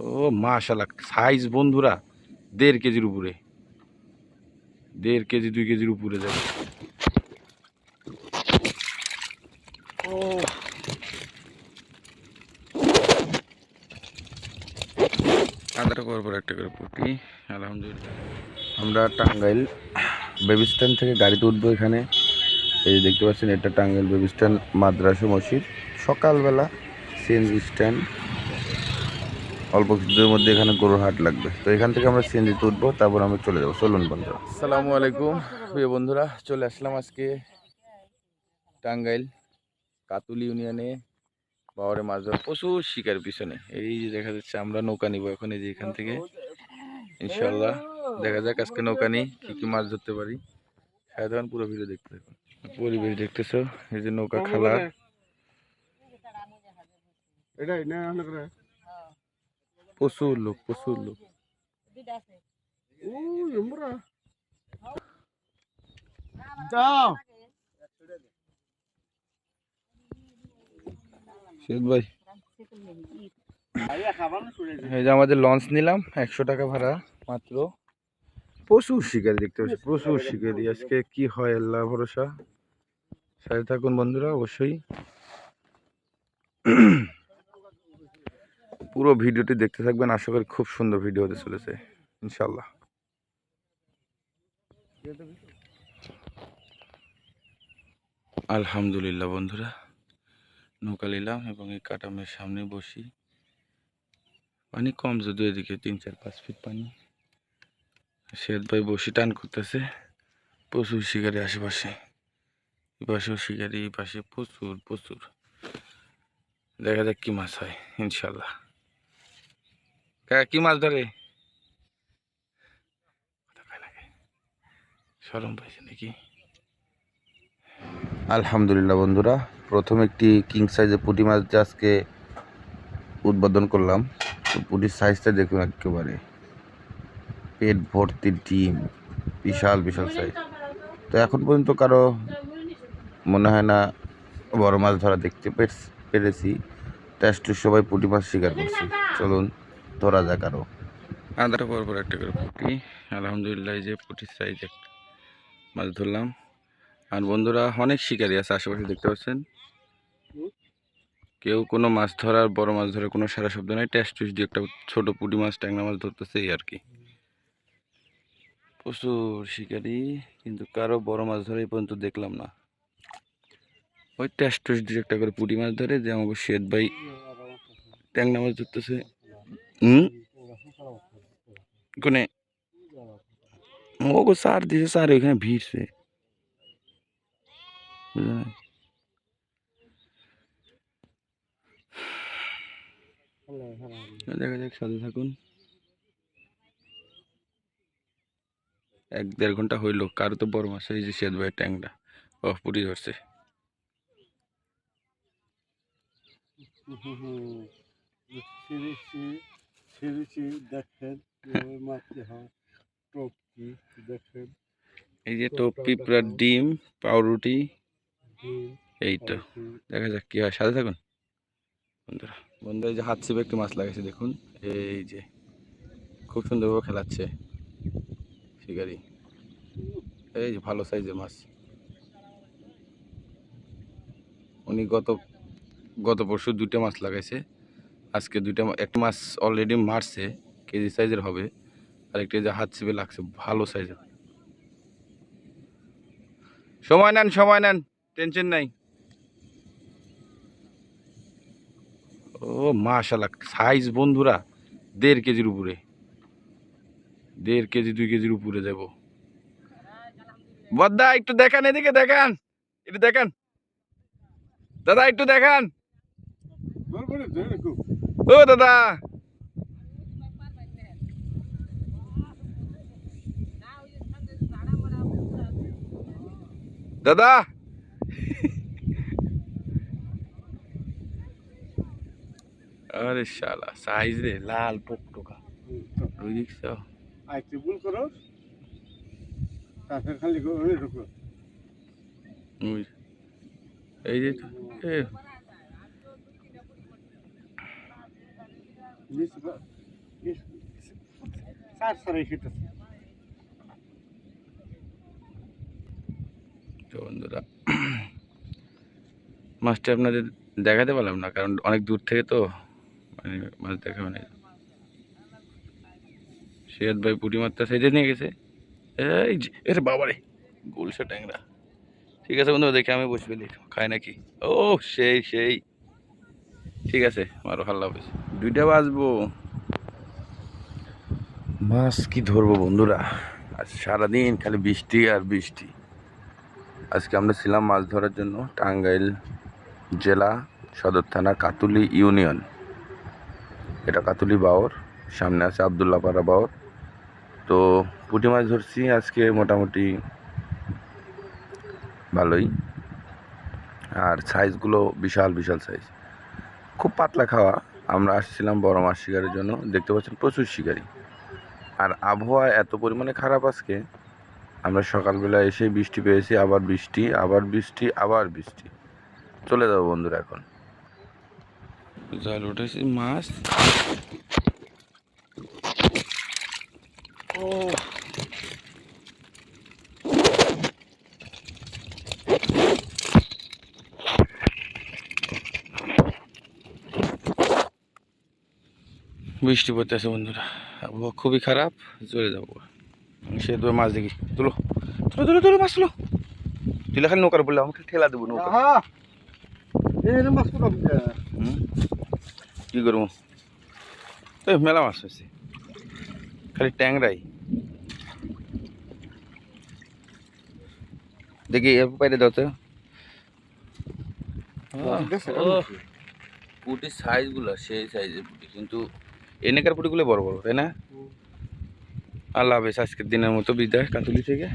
ও মাশাল্লাহ সাইজ বন্ধুরা, দেড় কেজির উপরে। দেড় কেজি, দুই কেজির উপরে যাবে। ও আধাটা করার পর একটা করে পুটি আলহামদুলিল্লাহ। আমরা টাঙ্গাইল বেবি স্ট্যান্ড থেকে গাড়িতে উঠবো এখানে। এই দেখতে পাচ্ছেন, এটা টাঙ্গাইল বেবি স্ট্যান্ড মাদ্রাসা মসজিদ। সকালবেলা সিএনজি স্ট্যান্ড অল্প কিছুদের মধ্যে এখানে গরুর হাট লাগবে। তো এখান থেকে আমরা সিএনজিতে উঠবো তারপর আমরা চলে যাব। চলুন বন্ধুরা। আসসালামু আলাইকুম প্রিয় বন্ধুরা চলে আসলাম আজকে টাঙ্গাইল কাতুলি ইউনিয়নে বাওয়ারে মাছ ধরা প্রচুর শিকার পিছনে। এই যে দেখা যাচ্ছে আমরা নৌকা নিব এখন এই যে এখান থেকে। ইনশাল্লাহ দেখা যাক আজকে নৌকা নিই কী কী মাছ ধরতে পারি। সাধারণ পুরো ভিডিও দেখতে থাকুন। পরিবেশ দেখতেছো এই যে নৌকা খালা এটাই না। প্রচুর লোক প্রচুর লোক। ও এমরা যাও। শেখ ভাই। আইয়া খাবার শুনে এই যে আমাদের লঞ্চ নিলাম একশো টাকা ভাড়া মাত্র। প্রচুর শিকারি দেখতে পাচ্ছি প্রচুর শিকারি। আজকে কি হয় আল্লাহ ভরসা? সাথে থাকুন বন্ধুরা অবশ্যই। পুরো ভিডিওটি দেখতে থাকবেন। আশা করি খুব সুন্দর ভিডিও হতে চলেছে। ইনশাল্লাহ আলহামদুলিল্লাহ বন্ধুরা, নৌকা নিলাম এবং এই কাটামের সামনে বসি। পানি কম, যদিও এদিকে তিন চার পাঁচ ফিট পানি। শেদ ভাই বসি টান করতেছে। প্রচুর শিকারি আশেপাশে। এই পাশেও শিকারি, এই পাশে প্রচুর প্রচুর। দেখা যাক কি মাছ হয় ইনশাল্লাহ কাকা কি মাছ ধরে। সরম পাইছে নাকি? আলহামদুলিল্লাহ বন্ধুরা, প্রথম একটি কিং সাইজের পুঁটি মাছ আজকে উদ্বোধন করলাম, তো পুঁটির সাইজটা দেখুন একেবারে। পেট ভর্তি ডিম, বিশাল বিশাল সাইজ তো এখন পর্যন্ত কারও মনে হয় না বড় মাছ ধরা দেখতে পেরেছ- পেরেছি। টেস্ট সবাই পুঁটি মাছ শিকার করছি। চলুন। ধরা যাক আরও। আধাটা পর একটা করে পুঁটি। আলহামদুলিল্লাহ যে পুঁটির সাইজ একটা মাছ ধরলাম। আর বন্ধুরা, অনেক শিকারি আছে আশেপাশে, দেখতে পাচ্ছেন? কেউ কোনো মাছ ধরার, বড় মাছ ধরার কোনো সারা শব্দ নাই। টেস্ট টুস দিয়ে একটা ছোট পুঁটি মাছ, ট্যাংরা মাছ ধরতেছে, এই আর কি। প্রচুর শিকারি, কিন্তু কারও বড় মাছ ধরে এই পর্যন্ত দেখলাম না। ওই টেস্ট টুস দিয়ে একটা করে পুঁটি মাছ ধরে, যে আমাকে শেদ ভাই ট্যাংরা মাছ ধরতেছে। কোনে ও সার দিছে সার ওইখানে ভিড়ছে দেখা যাক সাথে থাকুন এক দেড় ঘণ্টা হইল কারও তো বড় মাছ এই যে শেদ ভাই ট্যাংটা ও পুরি ধরছে সিরিসি দেখেন হয় টপকি দেখেন এই যে তো পিঁপড়ার ডিম পাউরুটি ডিম এই তো দেখা যাক কি হয়। সাথে থাকুন। বন্ধুরা বন্ধু এই যে হাত ছিপে একটি মাছ লাগাইছে দেখুন। এই যে খুব সুন্দরভাবে খেলাচ্ছে শিকারি। এই যে ভালো সাইজের মাছ। উনি গত গত পরশু দুটো মাছ লাগাইছে। আজকে দুইটা মা- একটা মাছ অলরেডি মারছে, কেজি সাইজের হবে, আর একটা যে হাত ছিপে লাগছে, ভালো সাইজের সময় নেন সময় নেন টেনশন নাই। ও মাশাল্লাহ সাইজ বন্ধুরা, দেড় কেজির উপরে। দেড় কেজি, দুই কেজির উপরে যাব। বদ্দা, একটু দেখান এদিকে, দেখান। একটু দেখান। দাদা, একটু দেখান। ও দাদা। দাদা। আরে শালা সাইজ রে লাল টকটকা। রুই দেখছ আইতে ভুল করো। তারপরে খালি করে ঢুকো। এই যে বন্ধুরা, মাছটা আপনাদের দেখাতে পারলাম না, কারণ অনেক দূর থেকে তো মানে মাছ দেখা মানে সিরাত ভাই পুঁটি মাছটা সাইডে নিয়ে গেছে। এই এর বাবারে গোলসা ট্যাংরা। ঠিক আছে বন্ধু দেখে আমি বসে ফেলি খাই নাকি? ও, সেই সেই। ঠিক আছে, মারো হাল্লা হাফেজ। দুইটা বাজবো। মাছ কি ধরবো বন্ধুরা? আজ সারাদিন খালি বৃষ্টি আর বৃষ্টি। আজকে আমরা ছিলাম মাছ ধরার জন্য টাঙ্গাইল জেলা সদর থানা কাতুলি ইউনিয়ন। এটা কাতুলি বাওর, সামনে আছে আবদুল্লাপাড়া বাওর। তো পুঁটি মাছ ধরছি আজকে মোটামুটি ভালোই। আর সাইজগুলো বিশাল বিশাল সাইজ খুব পাতলা খাওয়া আমরা আসছিলাম বড় মাছ শিকারের জন্য। দেখতে পাচ্ছেন প্রচুর শিকারি। আর আবহাওয়া এত পরিমাণে খারাপ আজকে। আমরা সকালবেলা এসে বৃষ্টি পেয়েছি, আবার বৃষ্টি আবার বৃষ্টি আবার বৃষ্টি। চলে যাব বন্ধুরা এখন। জল উঠেছি, মাছ। ও বৃষ্টি পড়তেছে বন্ধুরা। আবহাওয়া খুবই খারাপ চলে যাব। সে তো মাছ দেখি। তুলো তুলো তুলো তুলো মাছ তুলো। তুলে খালি নৌকার বললে আমাকে ঠেলা দেবো নৌকা? কি করব? এই মেলা মাছ হয়েছে। খালি ট্যাংরাই। দেখি এর বাইরে দাও তো। পুটির সাইজগুলো সেই সাইজের পুটি। কিন্তু এনেকার পুটিগুলো বড় বড় তাই না? আল্লাহ হাফেজ আজকের দিনের মতো বিদায় কাতুলি থেকে।